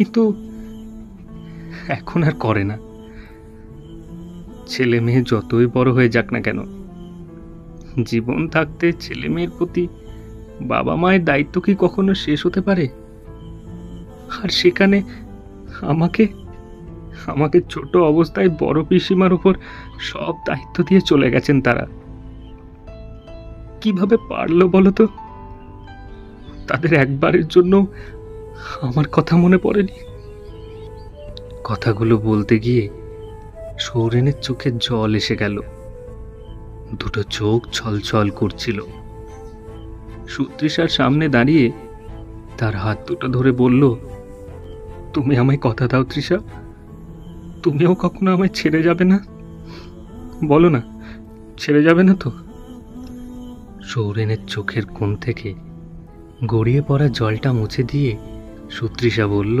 কিন্তু এখন আর করে না। ছেলে মেয়ে যতই বড় হয়ে যাক না কেন, জীবন থাকতে ছেলে মেয়ের প্রতি বাবা মায়ের দায়িত্ব কি কখনো শেষ হতে পারে? আর সেখানে আমাকে আমাকে ছোট অবস্থায় বড় পিসিমার উপর সব দায়িত্ব দিয়ে চলে গেছেন তারা। কীভাবে পারল বলো তো? তাদের একবারের জন্য আমার কথা মনে পড়েনি। কথাগুলো বলতে গিয়ে সৌরেনের চোখে জল এসে গেল। দুটো চোখ ছলছল করছিল। সুতৃষার সামনে দাঁড়িয়ে তার হাত দুটো ধরে বলল, তুমি আমায় কথা দাও, তৃষা। তুমিও কখনো আমায় ছেড়ে যাবে না। বলো না, ছেড়ে যাবে না তো? সৌরেনের চোখের কোণ থেকে গড়িয়ে পড়া জলটা মুছে দিয়ে সুতৃষা বলল